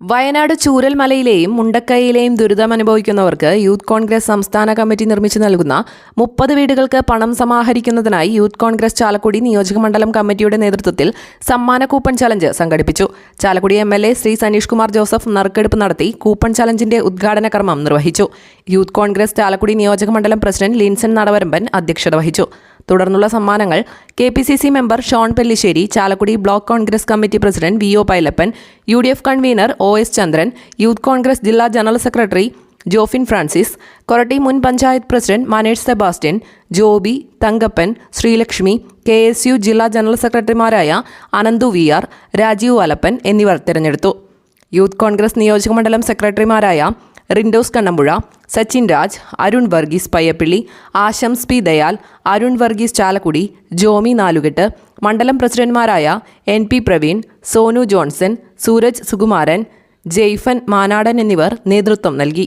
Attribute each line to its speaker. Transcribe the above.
Speaker 1: വയനാട് ചൂരൽമലയിലെയും മുണ്ടക്കൈയിലെയും ദുരിതം അനുഭവിക്കുന്നവർക്ക് യൂത്ത് കോൺഗ്രസ് സംസ്ഥാന കമ്മിറ്റി നിർമ്മിച്ചു നൽകുന്ന മുപ്പത് വീടുകൾക്ക് പണം സമാഹരിക്കുന്നതിനായി യൂത്ത് കോൺഗ്രസ് ചാലക്കുടി നിയോജകമണ്ഡലം കമ്മിറ്റിയുടെ നേതൃത്വത്തിൽ സമ്മാന കൂപ്പൺ ചലഞ്ച് സംഘടിപ്പിച്ചു. Chalakudy M L A Shri Saneesh Kumar Joseph നറുക്കെടുപ്പ് നടത്തി കൂപ്പൺ ചലഞ്ചിന്റെ ഉദ്ഘാടന കർമ്മം നിർവഹിച്ചു. യൂത്ത് കോൺഗ്രസ് ചാലക്കുടി നിയോജകമണ്ഡലം പ്രസിഡന്റ് ലിൻസൺ നടവരമ്പൻ അധ്യക്ഷത വഹിച്ചു. തുടർന്നുള്ള സമ്മാനങ്ങൾ K P C C member Shone Pellissery Chalakudy block Congress committee president V O Pailappan U D F convener O S Chandran youth Congress ജില്ലാ ജനറൽ സെക്രട്ടറി ജോഫിൻ ഫ്രാൻസിസ് കൊരട്ടി മുൻ panchayat president Manesh Sebastian Joby Thankappan Sreelakshmi K S U ജില്ലാ general സെക്രട്ടറിമാരായ Ananthu V R Rajeev Alappan എന്നിവർ തിരഞ്ഞെടുത്തു. Youth Congress നിയോജകമണ്ഡലം സെക്രട്ടറിമാരായ Rindos Kannampuzha Sachin Raj Arun Varghese Payyappilly Ashams P Dayal Arun Varghese Chalakudy Jomy Nalukettu മണ്ഡലം പ്രസിഡന്റ്മാരായ എൻ പി പ്രവീൺ സോനു ജോൺസൺ സൂരജ് സുകുമാരൻ ജെയ്ഫൻ മാനാടൻ എന്നിവർ നേതൃത്വം നൽകി.